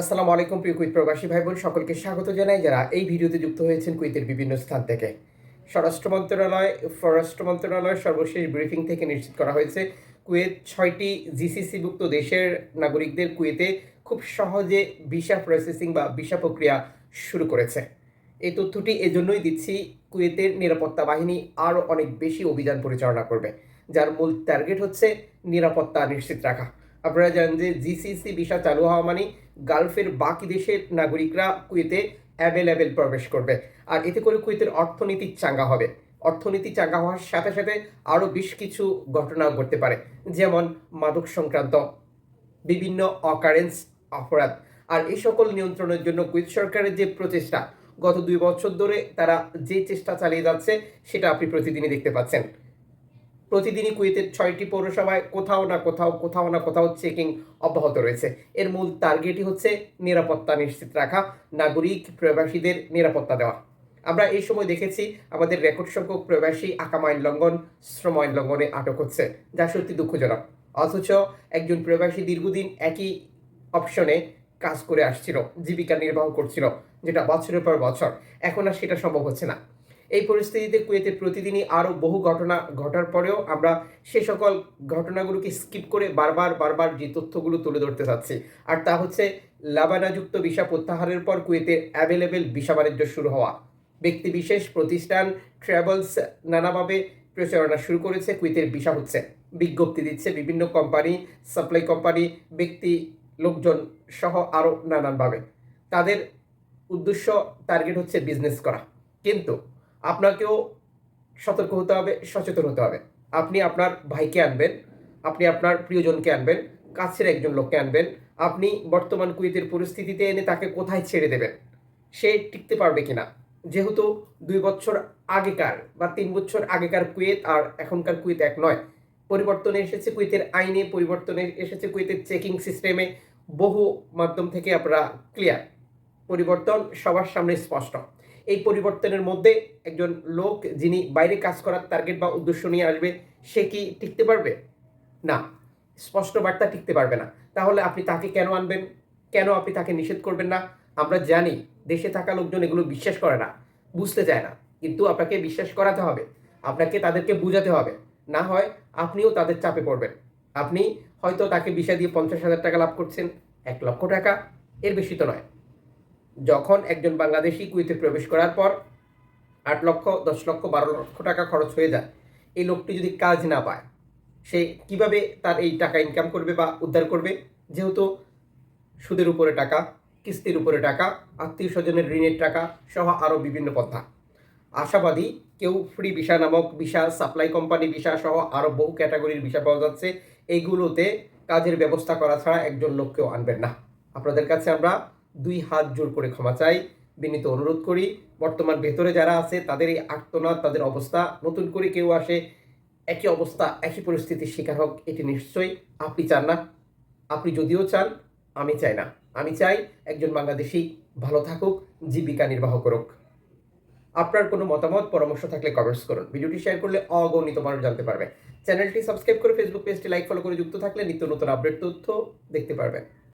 আসসালামু আলাইকুম, প্রিয় কুইত প্রবাসী ভাই বোন সকলকে স্বাগত জানাই যারা এই ভিডিওতে যুক্ত হয়েছেন কুইতের বিভিন্ন স্থান থেকে। স্বরাষ্ট্র মন্ত্রণালয় স্বরাষ্ট্র মন্ত্রণালয়ের সর্বশেষ ব্রিফিং থেকে নিশ্চিত করা হয়েছে, কুয়েত ছয়টি জিসিসিভুক্ত দেশের নাগরিকদের কুয়েতে খুব সহজে ভিসা প্রসেসিং বা ভিসা প্রক্রিয়া শুরু করেছে। এই তথ্যটি এজন্যই দিচ্ছি, কুয়েতের নিরাপত্তা বাহিনী আরও অনেক বেশি অভিযান পরিচালনা করবে, যার মূল টার্গেট হচ্ছে নিরাপত্তা নিশ্চিত রাখা। আপনারা জানেন যে জিসিসি ভিসা চালু হওয়া মানে গালফের বাকি দেশের নাগরিকরা কুয়েতে অ্যাভেলেবেল প্রবেশ করবে। আর এতে করে কুয়েতের অর্থনীতি চাঙ্গা হবে। অর্থনীতি চাঙ্গা হওয়ার সাথে সাথে আরও বেশ কিছু ঘটনা ঘটতে পারে। যেমন মাদক সংক্রান্ত বিভিন্ন অকারেন্স অপরাধ। আর এই সকল নিয়ন্ত্রণের জন্য কুয়েত সরকারের যে প্রচেষ্টা, গত দুই বছর ধরে তারা যে চেষ্টা চালিয়ে যাচ্ছে, সেটা আপনি প্রতিদিনই দেখতে পাচ্ছেন। প্রতিদিনই কুয়েতের ছয়টি পৌরসভায় কোথাও না কোথাও কোথাও না কোথাও চেকিং অব্যাহত রয়েছে। এর মূল টার্গেটই হচ্ছে নিরাপত্তা নিশ্চিত রাখা, নাগরিক, প্রবাসীদের নিরাপত্তা দেওয়া। আমরা এই সময় দেখেছি আমাদের রেকর্ড সংখ্যক প্রবাসী আকাম আইন লঙ্ঘন, শ্রম আইন লঙ্ঘনে আটক হচ্ছে, যা সত্যি দুঃখজনক। অথচ একজন প্রবাসী দীর্ঘদিন একই অপশনে কাজ করে আসছিল, জীবিকা নির্বাহ করছিল, যেটা বছরের পর বছর। এখন আর সেটা সম্ভব হচ্ছে না। এই পরিস্থিতিতে কুয়েতে প্রতিদিনই আরও বহু ঘটনা ঘটার পরেও আমরা সে সকল ঘটনাগুলোকে স্কিপ করে বারবার বারবার যে তথ্যগুলো তুলে ধরতে চাচ্ছি। আর তা হচ্ছে লাবানাযুক্ত ভিসা প্রত্যাহারের পর কুয়েতে অ্যাভেলেবেল ভিসা বাণিজ্য শুরু হওয়া। ব্যক্তি বিশেষ প্রতিষ্ঠান ট্রাভেলস নানাভাবে প্রচারণা শুরু করেছে, কুয়েতের ভিসা হচ্ছে। বিজ্ঞপ্তি দিচ্ছে বিভিন্ন কোম্পানি, সাপ্লাই কোম্পানি, ব্যক্তি, লোকজন সহ আরও নানানভাবে। তাদের উদ্দেশ্য টার্গেট হচ্ছে বিজনেস করা। কিন্তু আপনাকেও সতর্ক হতে হবে, সচেতন হতে হবে। আপনি আপনার ভাইকে আনবেন, আপনি আপনার প্রিয়জনকে আনবেন, কাছের একজন লোককে আনবেন, আপনি বর্তমান কুয়েতের পরিস্থিতিতে এনে তাকে কোথায় ছেড়ে দেবেন, সে টিকতে পারবে কিনা? যেহেতু দুই বছর আগেকার বা তিন বছর আগেকার কুয়েত আর এখনকার কুয়েত এক নয়, পরিবর্তনে এসেছে কুয়েতের আইনে, পরিবর্তনে এসেছে কুয়েতের চেকিং সিস্টেমে, বহু মাধ্যম থেকে আপনারা ক্লিয়ার। পরিবর্তন সবার সামনে স্পষ্ট। এই পরিবর্তনের মধ্যে একজন লোক যিনি বাইরে কাজ করার টার্গেট বা উদ্দেশ্য নিয়ে আসবে, সে কি টিকতে পারবে? না, স্পষ্ট বার্তা টিকতে পারবে না। তাহলে আপনি তাকে কেন আনবেন? কেন আপনি তাকে নিষেধ করবেন না? আমরা জানি দেশে থাকা লোকজন এগুলো বিশ্বাস করে না, বুঝতে চায় না। কিন্তু আপনাকে বিশ্বাস করাতে হবে, আপনাকে তাদেরকে বুঝাতে হবে। না হয় আপনিও তাদের চাপে পড়বেন। আপনি হয়তো তাকে বিষা দিয়ে পঞ্চাশ হাজার টাকা লাভ করছেন, এক লক্ষ টাকা, এর বেশি তো নয়। যখন একজন বাংলাদেশি কুয়েতে প্রবেশ করার পর আট লক্ষ, দশ লক্ষ, বারো লক্ষ টাকা খরচ হয়ে যায়, এই লোকটি যদি কাজ না পায়, সে কীভাবে তার এই টাকা ইনকাম করবে বা উদ্ধার করবে? যেহেতু সুদের উপরে টাকা, কিস্তির উপরে টাকা, আত্মীয় স্বজনের ঋণের টাকা সহ আরও বিভিন্ন পন্থা। আশাবাদী, কেউ ফ্রি ভিসা নামক ভিসা, সাপ্লাই কোম্পানি ভিসা সহ আরও বহু ক্যাটাগরির ভিসা পাওয়া যাচ্ছে এইগুলোতে কাজের ব্যবস্থা করা ছাড়া একজন লোককেও আনবেন না। আপনাদের কাছে আমরা দুই হাত জোর করে ক্ষমা চাই। বিনীত অনুরোধ করি, বর্তমান ভেতরে যারা আছে, তাদের এই আর্তনাদ, তাদের অবস্থা, নতুন করে কেউ আসে, একই অবস্থা, একই পরিস্থিতির শিকার হোক, এটি নিশ্চয়ই আপনি চান না। আপনি যদিও চান, আমি চাই না। আমি চাই একজন বাংলাদেশি ভালো থাকুক, জীবিকা নির্বাহ করুক। আপনার কোনো মতামত, পরামর্শ থাকলে কমেন্টস করুন। ভিডিওটি শেয়ার করলে অগণিত মানুষ জানতে পারবে। চ্যানেলটি সাবস্ক্রাইব করে ফেসবুক পেজটি লাইক ফলো করে যুক্ত থাকলে নিত্য নতুন আপডেট তথ্য দেখতে পারবেন।